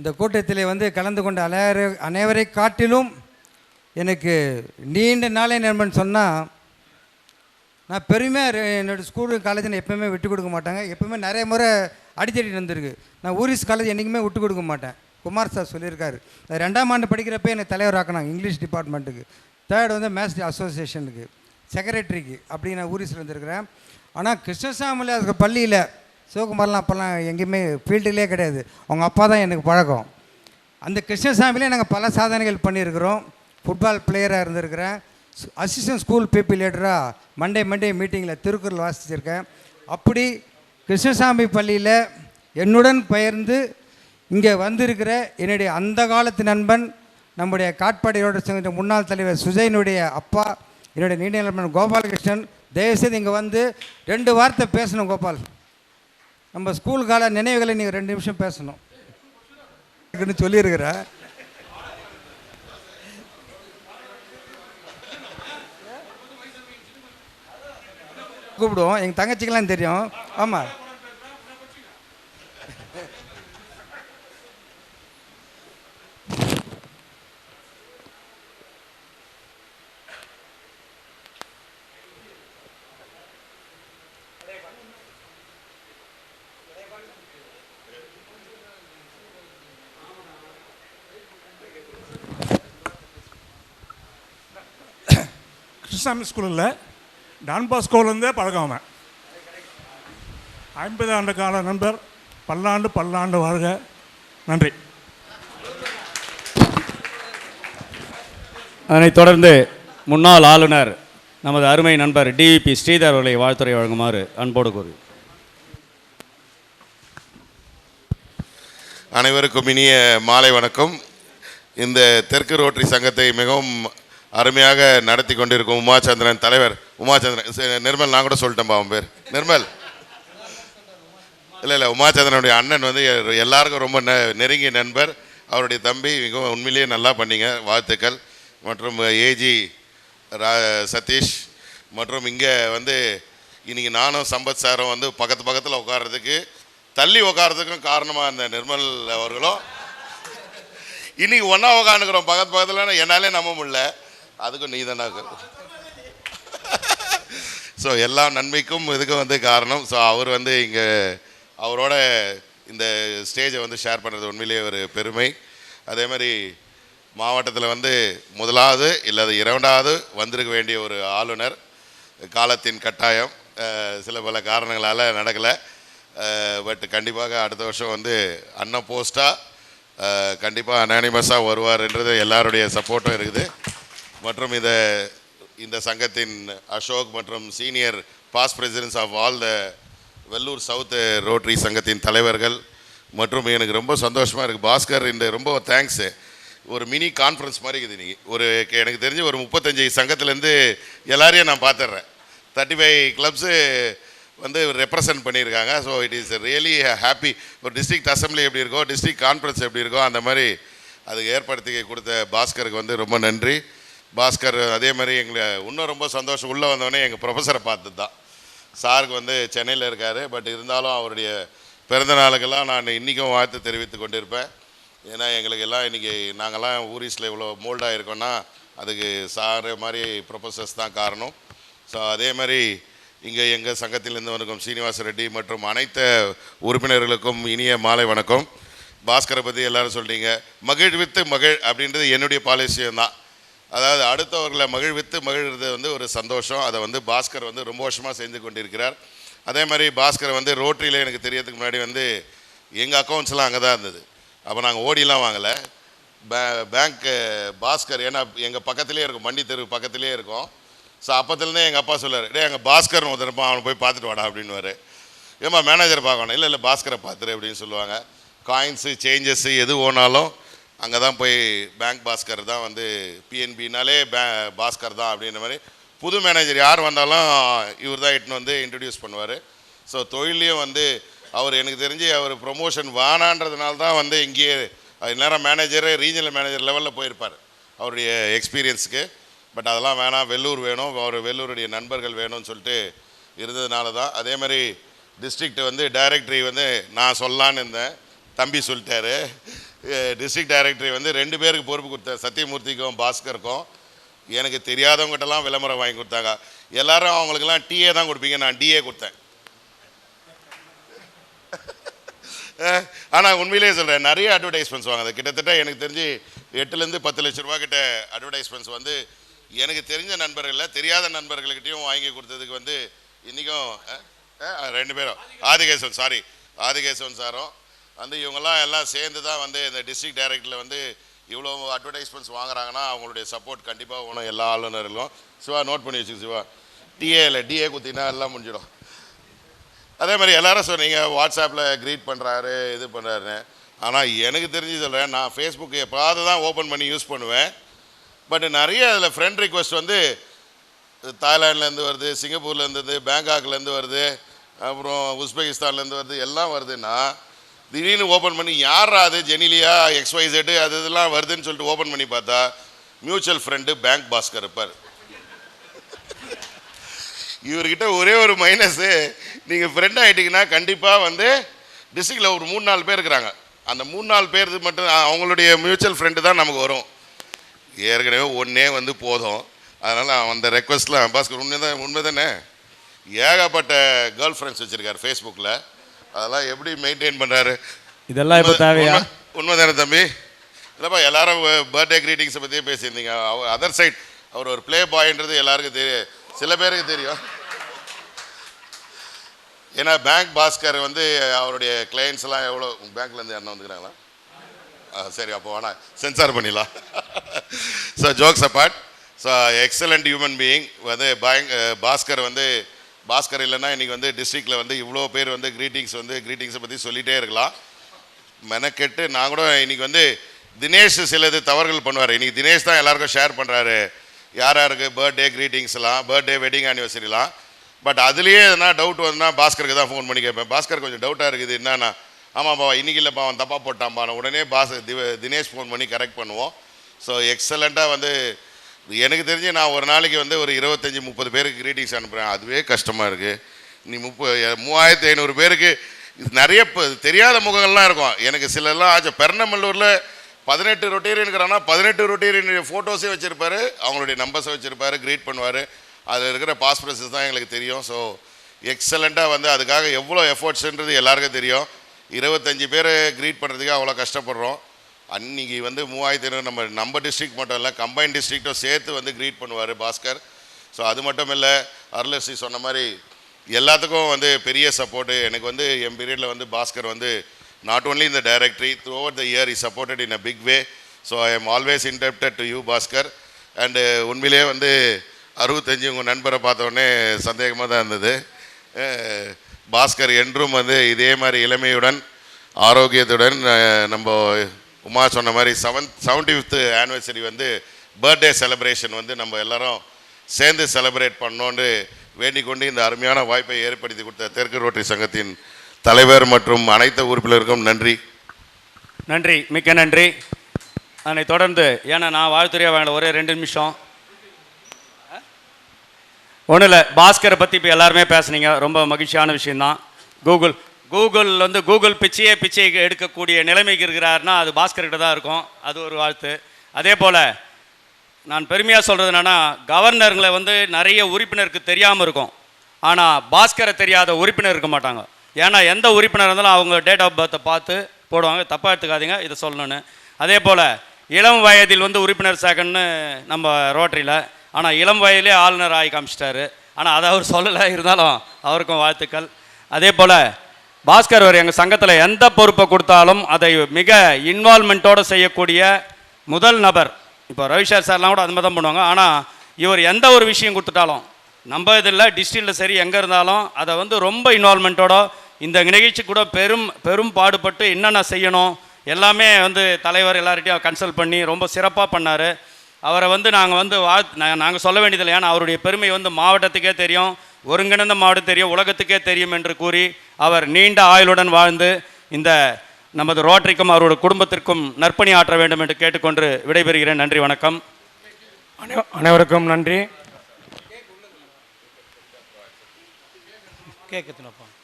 இந்த கூட்டத்திலே வந்து கலந்து கொண்ட அனைவரை அனைவரை காட்டிலும் எனக்கு நீண்ட நாளே நண்பன் சொன்னால் நான் பெருமையாக என்னோடய ஸ்கூலு காலேஜில் எப்போயுமே விட்டு கொடுக்க மாட்டாங்க. எப்போயுமே நிறைய முறை அடித்தடி இருந்திருக்கு நான் ஊரிஸ் காலேஜ் என்றைக்குமே விட்டு கொடுக்க மாட்டேன். குமார் சார் சொல்லியிருக்காரு. ரெண்டாம் ஆண்டு படிக்கிறப்ப என்னை தலைவர் ஆக்கினாங்க இங்கிலீஷ் டிபார்ட்மெண்ட்டுக்கு தேர்ட் வந்து மேத்ஸ் அசோசியேஷனுக்கு செக்ரட்டரிக்கு அப்படி நான் ஊரிஸில் இருந்திருக்கிறேன். ஆனால் கிருஷ்ணசாமியில் அதுக்கு பள்ளியில் சிவகுமார்லாம் அப்போல்லாம் எங்கேயுமே ஃபீல்டுலேயே கிடையாது. அவங்க அப்பா தான் எனக்கு பழக்கம். அந்த கிருஷ்ணசாமிலே நாங்கள் பல சாதனைகள் பண்ணியிருக்கிறோம். ஃபுட்பால் பிளேயராக இருந்திருக்கிறேன். அசிஸ்டன்ட் ஸ்கூல் பிபி லீடராக மண்டே மண்டே மீட்டிங்கில் திருக்குறள் வாசிச்சிருக்கேன். அப்படி கிருஷ்ணசாமி பள்ளியில் என்னுடன் பெயர்ந்து இங்கே வந்திருக்கிற என்னுடைய அந்த காலத்து நண்பன் நம்முடைய காட்பாடியோட சங்கத்தின் முன்னாள் தலைவர் சுஜயனுடைய அப்பா என்னுடைய நீண்ட நண்பன் கோபாலகிருஷ்ணன் தயவுசெய்து இங்கே வந்து ரெண்டு வார்த்தை பேசணும் கோபால். நம்ம ஸ்கூல் கால நினைவுகளை நீங்கள் ரெண்டு நிமிஷம் பேசணும். இருக்குன்னு சொல்லியிருக்கிற. கூப்பிடுவோம். எங்கள் தங்கச்சிக்கெல்லாம் தெரியும். ஆமாம் கிருஷ்ணசாமி ஸ்கூலில் டான் பாஸ்கோலேருந்தே பழக்கம் அவன். ஐம்பது ஆண்டு கால நண்பர் பல்லாண்டு பல்லாண்டு வாழ்க. நன்றி. அதனைத் தொடர்ந்து முன்னாள் ஆளுநர் நமது அருமை நண்பர் டிவிபி ஸ்ரீதர் அவர்களை வாழ்த்துறை வழங்குமாறு அன்போடு கூறி. அனைவருக்கும் இனிய மாலை வணக்கம். இந்த தெற்கு ரோட்டரி சங்கத்தை மிகவும் அருமையாக நடத்தி கொண்டிருக்கும் உமாச்சந்திரன் தலைவர். உமாச்சந்திரன் நிர்மல் நான் கூட சொல்லிட்டேன் அவன் பேர். நிர்மல். இல்லை இல்லை உமாச்சந்திரனுடைய அண்ணன் வந்து எ- எல்லாருக்கும் ரொம்ப நெ நெருங்கிய நண்பர். அவருடைய தம்பி மிகவும் உண்மையிலேயே நல்லா பண்ணிங்க. வாழ்த்துக்கள். மற்றும் ஏஜி ரா சதீஷ். மற்றும் இங்கே வந்து இன்னைக்கு நானும் சம்பத் சாரும் வந்து பக்கத்து பக்கத்தில் உட்கார்றதுக்கு தள்ளி உட்கார்றதுக்கும் காரணமாக இருந்த நிர்மல் அவர்களும். இன்றைக்கி ஒன்றா உட்காந்துக்கிறோம் பக்கத்து பக்கத்தில் என்னாலே நம்ப முடியல. அதுக்கும் நீ தானே ஸோ எல்லா நன்மைக்கும் இதுக்கும் வந்து காரணம். ஸோ அவர் வந்து இங்கே அவரோட இந்த ஸ்டேஜை வந்து ஷேர் பண்ணுறது உண்மையிலேயே ஒரு பெருமை. அதே மாதிரி மாவட்டத்தில் வந்து முதலாவது இல்லாத இரண்டாவது வந்திருக்க வேண்டிய ஒரு ஆளுநர் காலத்தின் கட்டாயம். சில பல காரணங்களால் நடக்கலை. பட் கண்டிப்பாக அடுத்த வருஷம் வந்து அன்ன போஸ்ட்டாக கண்டிப்பாக அனானிமஸாக வருவார்ன்றது எல்லாருடைய சப்போர்ட்டும் இருக்குது. மற்றும் இதை இந்த சங்கத்தின் அசோக் மற்றும் senior past presidents of all the Vellore south rotary சங்கத்தின் தலைவர்கள் மற்றும் எனக்கு ரொம்ப சந்தோஷமாக இருக்குது பாஸ்கர் இந்த ரொம்ப தேங்க்ஸு ஒரு மினி கான்ஃபரன்ஸ் மாதிரி இருக்குது இன்றைக்கி ஒரு எனக்கு தெரிஞ்சு ஒரு முப்பத்தஞ்சு சங்கத்துலேருந்து எல்லாரையும் நான் பார்த்துட்றேன். தேர்ட்டி ஃபைவ் கிளப்ஸு வந்து ரெப்ரசன்ட் பண்ணியிருக்காங்க. So it is really happy ஒரு டிஸ்ட்ரிக்ட் அசம்பிளி எப்படி இருக்கோ டிஸ்ட்ரிக்ட் கான்ஃபரன்ஸ் எப்படி இருக்கோ அந்த மாதிரி அதுக்கு ஏற்படுத்தி கொடுத்த பாஸ்கருக்கு வந்து ரொம்ப நன்றி. பாஸ்கர் அதே மாதிரி எங்களை இன்னும் ரொம்ப சந்தோஷம். உள்ளே வந்தோடனே எங்கள் ப்ரொஃபஸரை பார்த்து தான் சாருக்கு வந்து சென்னையில் இருக்கார். பட் இருந்தாலும் அவருடைய பிறந்த நாளுக்கெல்லாம் நான் இன்றைக்கும் வாழ்த்து தெரிவித்து கொண்டிருப்பேன். ஏன்னா எங்களுக்கு எல்லாம் இன்றைக்கி நாங்கள்லாம் ஊரிஸில் இவ்வளோ மோல்டாக இருக்கோன்னா அதுக்கு சார் மாதிரி ப்ரொஃபஸர்ஸ் தான் காரணம். ஸோ அதே மாதிரி இங்கே எங்கள் சங்கத்திலிருந்து வணக்கம் சீனிவாச ரெட்டி மற்றும் அனைத்து உறுப்பினர்களுக்கும் இனிய மாலை வணக்கம். பாஸ்கரை பற்றி எல்லோரும் சொல்லிட்டீங்க மகிழ்வித்து மகிழ் அப்படின்றது என்னுடைய பாலிசியம் தான் அதாவது அடுத்தவர்களை மகிழ்வித்து மகிழ்கிறது வந்து ஒரு சந்தோஷம். அதை வந்து பாஸ்கர் வந்து ரொம்ப வருஷமாக செஞ்சு கொண்டிருக்கிறார். அதே மாதிரி பாஸ்கர் வந்து ரோட்டரியில் எனக்கு தெரியறதுக்கு முன்னாடி வந்து எங்கள் அக்கௌண்ட்ஸ்லாம் அங்கே தான் இருந்தது. அப்போ நாங்கள் ஓடிலாம் வாங்கலை. பே பேங்க்கு பாஸ்கர் ஏன்னா எங்கள் பக்கத்துலேயே இருக்கும். மண்டி தெரு பக்கத்துலேயே இருக்கும். ஸோ அப்போத்துலேருந்தே எங்கள் அப்பா சொல்லார் டே எங்கள் பாஸ்கர் ஒருத்தருப்பான் அவனை போய் பார்த்துட்டு வாடா அப்படின்னுவார். ஏம்மா மேனேஜர் பார்க்கணும். இல்லை இல்லை பாஸ்கரை பார்த்துரு அப்படின்னு சொல்லுவாங்க. காயின்ஸு சேஞ்சஸ்ஸு எது ஓனாலும் அங்கே தான் போய் பேங்க் பாஸ்கர் தான் வந்து பிஎன்பினாலே பே பாஸ்கர் தான் அப்படின்ற மாதிரி புது மேனேஜர் யார் வந்தாலும் இவர் தான் இட்டுன்னு வந்து இன்ட்ரடியூஸ் பண்ணுவார். ஸோ தொழிலையும் வந்து அவர் எனக்கு தெரிஞ்சு அவர் ப்ரொமோஷன் வானான்றதுனால தான் வந்து இங்கேயே நேரம் மேனேஜரு ரீஜனல் மேனேஜர் லெவலில் போயிருப்பார் அவருடைய எக்ஸ்பீரியன்ஸுக்கு பட் அதெல்லாம் வேணாம் வெள்ளூர் வேணும் அவர் வெள்ளூருடைய நண்பர்கள் வேணும்னு சொல்லிட்டு இருந்ததுனால தான் அதே மாதிரி டிஸ்ட்ரிக்ட் வந்து டைரக்டரி வந்து நான் சொல்லலான்னு இருந்தேன். தம்பி சொல்லிட்டாரு. டிஸ்ட்ரிக்ட் டைரக்டரி வந்து ரெண்டு பேருக்கு பொறுப்பு கொடுத்தேன் சத்தியமூர்த்திக்கும் பாஸ்கருக்கும். எனக்கு தெரியாதவங்ககிட்டலாம் விளம்பரம் வாங்கி கொடுத்தாங்க. எல்லாரும் அவங்களுக்கெல்லாம் டிஏ தான் கொடுப்பீங்க நான் டிஏ கொடுத்தேன். ஆனால் உண்மையிலேயே சொல்கிறேன் நிறைய அட்வர்டைஸ்மெண்ட்ஸ் வாங்குது கிட்டத்தட்ட எனக்கு தெரிஞ்சு எட்டுலேருந்து பத்து லட்ச ரூபா கிட்ட அட்வர்டைஸ்மெண்ட்ஸ் வந்து எனக்கு தெரிஞ்ச நண்பர்களில் தெரியாத நண்பர்கள்கிட்டையும் வாங்கி கொடுத்ததுக்கு வந்து இன்றைக்கும் ரெண்டு பேரும். ஆதிகேசவன் சாரி ஆதிகேசவன் சாரும் வந்து இவங்கெல்லாம் எல்லாம் சேர்ந்து தான் வந்து இந்த டிஸ்ட்ரிக்ட் டைரக்டரில் வந்து இவ்வளோ அட்வர்டைஸ்மெண்ட்ஸ் வாங்குறாங்கன்னா அவங்களுடைய சப்போர்ட் கண்டிப்பாக வேணும் எல்லா ஆளுநர்களும். சிவா நோட் பண்ணி வச்சுக்க சிவா. டிஏ இல்லை டிஏ குத்தினா எல்லாம் முடிஞ்சிடும். அதே மாதிரி எல்லாரும் சொன்னீங்க வாட்ஸ்அப்பில் க்ரீட் பண்ணுறாரு இது பண்ணுறாருன்னு ஆனால் எனக்கு தெரிஞ்சு சொல்கிறேன் நான் ஃபேஸ்புக் எப்போது தான் ஓப்பன் பண்ணி யூஸ் பண்ணுவேன். பட் நிறைய அதில் ஃப்ரெண்ட் ரிக்வெஸ்ட் வந்து தாய்லாண்ட்லேருந்து வருது சிங்கப்பூர்லேருந்து வருது பேங்காக்லேருந்து வருது அப்புறம் உஸ்பெகிஸ்தான்லேருந்து வருது எல்லாம் வருதுன்னா திடீர்னு ஓப்பன் பண்ணி யாரா அது? ஜெனிலியா எக்ஸ்வைசெட்டு அது இதெல்லாம் வருதுன்னு சொல்லிட்டு ஓப்பன் பண்ணி பார்த்தா மியூச்சுவல் ஃப்ரெண்டு பேங்க் பாஸ்கர் இருப்பார். இவர்கிட்ட ஒரே ஒரு மைனஸு நீங்கள் ஃப்ரெண்ட் ஆகிட்டீங்கன்னா கண்டிப்பாக வந்து டிஸ்ட்ரிக்டில் ஒரு மூணு நாலு பேர் இருக்கிறாங்க. அந்த மூணு நாலு பேர் மட்டும் அவங்களுடைய மியூச்சுவல் ஃப்ரெண்டு தான் நமக்கு வரும். ஏற்கனவே ஒன்றே வந்து போதும். அதனால் அந்த ரெக்வஸ்ட்லாம் பாஸ்கர் உண்மை தான் உண்மை தானே ஏகப்பட்ட கேர்ள் ஃப்ரெண்ட்ஸ் வச்சுருக்கார் ஃபேஸ்புக்கில் அதெல்லாம் எப்படி மெயின்டைன் பண்ணுறாரு இதெல்லாம் இப்போ தேவையா? உண்மை தானே தம்பி? இல்லைப்பா எல்லாரும் பர்த்டே க்ரீட்டிங்ஸை பற்றியே பேசியிருந்தீங்க. அவர் அதர் சைட் அவர் ஒரு ப்ளே பாய்ன்றது எல்லாருக்கும் தெரியும் சில பேருக்கு தெரியும். ஏன்னா பேங்க் பாஸ்கர் வந்து அவருடைய கிளைண்ட்ஸ் எல்லாம் எவ்வளோ பேங்க்லேருந்து யாரும் வந்துக்கிறாங்களா? சரி அப்போ வேணா சென்சார் பண்ணிடலாம். So jokes apart so excellent human being வந்து பேங்க் பாஸ்கர் வந்து பாஸ்கர் இல்லைன்னா இன்றைக்கி வந்து டிஸ்ட்ரிக்டில் வந்து இவ்வளோ பேர் வந்து க்ரீட்டிங்ஸ் வந்து க்ரீட்டிங்ஸை பற்றி சொல்லிகிட்டே இருக்கலாம். மெனக்கெட்டு நான் கூட இன்றைக்கி வந்து தினேஷ் சிலது தவறுகள் பண்ணுவார். இன்றைக்கி தினேஷ் தான் எல்லாருக்கும் ஷேர் பண்ணுறாரு யார் யாருக்கு பர்த்டே க்ரீட்டிங்ஸ்லாம் பர்த்டே வெட்டிங் ஆனிவர்சரிலாம் பட் அதுலேயே எதனா டவுட் வந்தா பாஸ்கருக்கு தான் ஃபோன் பண்ணி கேட்பேன். பாஸ்கர் கொஞ்சம் டவுட்டாக இருக்குது என்னன்னா ஆமாப்பா இன்னைக்கு இல்லைப்பா அவன் தப்பாக போட்டான்ப்பா உடனே பாஸ் தினேஷ் ஃபோன் பண்ணி கரெக்ட் பண்ணுவோம். ஸோ எக்ஸலண்ட்டாக வந்து எனக்கு தெரிஞ்சு நான் ஒரு நாளைக்கு வந்து ஒரு இருபத்தஞ்சி முப்பது பேருக்கு க்ரீட்டிங்ஸ் அனுப்புகிறேன் அதுவே கஷ்டமாக இருக்குது நீ முப்பது மூவாயிரத்தி ஐநூறு பேருக்கு இது நிறைய இப்போ தெரியாத முகங்கள்லாம் இருக்கும். எனக்கு சிலர்லாம் ஆச்சு. பெருநமல்லூரில் பதினெட்டு ரொட்டேரியனுங்கிறானா பதினெட்டு ரொட்டேரியன் ஃபோட்டோஸே வச்சுருப்பாரு. அவங்களுடைய நம்பர்ஸை வச்சுருப்பாரு க்ரீட் பண்ணுவார். அதில் இருக்கிற பாஸ் ப்ரெசஸ் தான் எங்களுக்கு தெரியும். ஸோ எக்ஸலண்ட்டாக வந்து அதுக்காக எவ்வளோ எஃபர்ட்ஸுன்றது எல்லாருக்கும் தெரியும். இருபத்தஞ்சி பேர் க்ரீட் பண்ணுறதுக்கு அவ்வளோ கஷ்டப்படுறோம். அன்னைக்கு வந்து மூவாயிரத்தி ஐநூறு நம்ம நம்ம டிஸ்ட்ரிக்ட் மட்டும் இல்லை கம்பைன் டிஸ்ட்ரிக்ட்டும் சேர்த்து வந்து க்ரீட் பண்ணுவார் பாஸ்கர். ஸோ அது மட்டும் இல்லை அருளசி சொன்ன மாதிரி எல்லாத்துக்கும் வந்து பெரிய சப்போர்ட்டு எனக்கு வந்து என் பீரியடில் வந்து பாஸ்கர் வந்து நாட் ஓன்லி இந்த directory throughout the year is supported in a big way so I am always indebted to you Bhaskar and உண்மையிலேயே வந்து அறுபத்தஞ்சு உங்கள் நண்பரை பார்த்தோன்னே சந்தேகமாக தான் இருந்தது. பாஸ்கர் என்றும் வந்து இதே மாதிரி இளமையுடன் ஆரோக்கியத்துடன் நம்ம உமா சொன்ன மாதிரி செவன்த் செவன்டி ஃபிஃப்த்து ஆனிவர்சரி வந்து பர்த்டே செலிப்ரேஷன் வந்து நம்ம எல்லாரும் சேர்ந்து செலிப்ரேட் பண்ணோன்னு வேண்டிக் கொண்டு இந்த அருமையான வாய்ப்பை ஏற்படுத்தி கொடுத்த தெற்கு ரோட்டரி சங்கத்தின் தலைவர் மற்றும் அனைத்து உறுப்பினருக்கும் நன்றி. நன்றி மிக்க நன்றி. அதனை தொடர்ந்து ஏன்னா நான் வாழ்த்துறையாக வாங்கின ஒரே ரெண்டு நிமிஷம். ஒன்றும் இல்லை பாஸ்கரை பற்றி இப்போ எல்லாருமே பேசுனீங்க ரொம்ப மகிழ்ச்சியான விஷயந்தான் கூகுள் கூகுள் வந்து கூகுள் பிச்சையே பிச்சை எடுக்கக்கூடிய நிலைமைக்கு இருக்கிறாருன்னா அது பாஸ்கர்கிட்ட தான் இருக்கும். அது ஒரு வாழ்த்து. அதே போல் நான் பெருமையாக சொல்கிறது என்னென்னா கவர்னருங்களை வந்து நிறைய உறுப்பினருக்கு தெரியாமல் இருக்கும். ஆனால் பாஸ்கரை தெரியாத உறுப்பினர் இருக்க மாட்டாங்க. ஏன்னா எந்த உறுப்பினர் இருந்தாலும் அவங்க டேட் ஆஃப் பர்த்தை பார்த்து போடுவாங்க. தப்பாக எடுத்துக்காதீங்க இதை சொல்லணும்னு. அதே போல் இளம் வயதில் வந்து உறுப்பினர் சேகன்னு நம்ம ரோட்டரியில் ஆனால் இளம் வயதிலே ஆளுநர் ஆகி காமிச்சிட்டாரு. ஆனால் அதை அவர் சொல்லலை. இருந்தாலும் அவருக்கும் வாழ்த்துக்கள். அதே போல் பாஸ்கர் அவர் எங்கள் சங்கத்தில் எந்த பொறுப்பை கொடுத்தாலும் அதை மிக இன்வால்மெண்ட்டோடு செய்யக்கூடிய முதல் நபர். இப்போ ரவிஷார் சார்லாம் கூட அது மாதிரி தான் பண்ணுவாங்க. ஆனால் இவர் எந்த ஒரு விஷயம் கொடுத்துட்டாலும் நம்ம இதில் டிஸ்ட்ரிக்டில் சரி எங்கே இருந்தாலும் அதை வந்து ரொம்ப இன்வால்மெண்ட்டோட இந்த நிகழ்ச்சி கூட பெரும் பெரும் பாடுபட்டு என்னென்ன செய்யணும் எல்லாமே வந்து தலைவர் எல்லார்கிட்டையும் கன்சல்ட் பண்ணி ரொம்ப சிறப்பாக பண்ணார். அவரை வந்து நாங்கள் வந்து வாழ் நாங்கள் சொல்ல வேண்டியதில்லை. ஏன்னா அவருடைய பெருமை வந்து மாவட்டத்துக்கே தெரியும். ஒருங்கிணைந்த மாவட்டம் தெரியும் உலகத்துக்கே தெரியும் என்று கூறி அவர் நீண்ட ஆயுளுடன் வாழ்ந்து இந்த நமது ரோட்டரிக்கும் அவருடைய குடும்பத்திற்கும் நற்பணி ஆற்ற வேண்டும் என்று கேட்டுக்கொண்டு விடைபெறுகிறேன். நன்றி வணக்கம். அனை- அனைவருக்கும் நன்றி. கேட்குதுனப்பா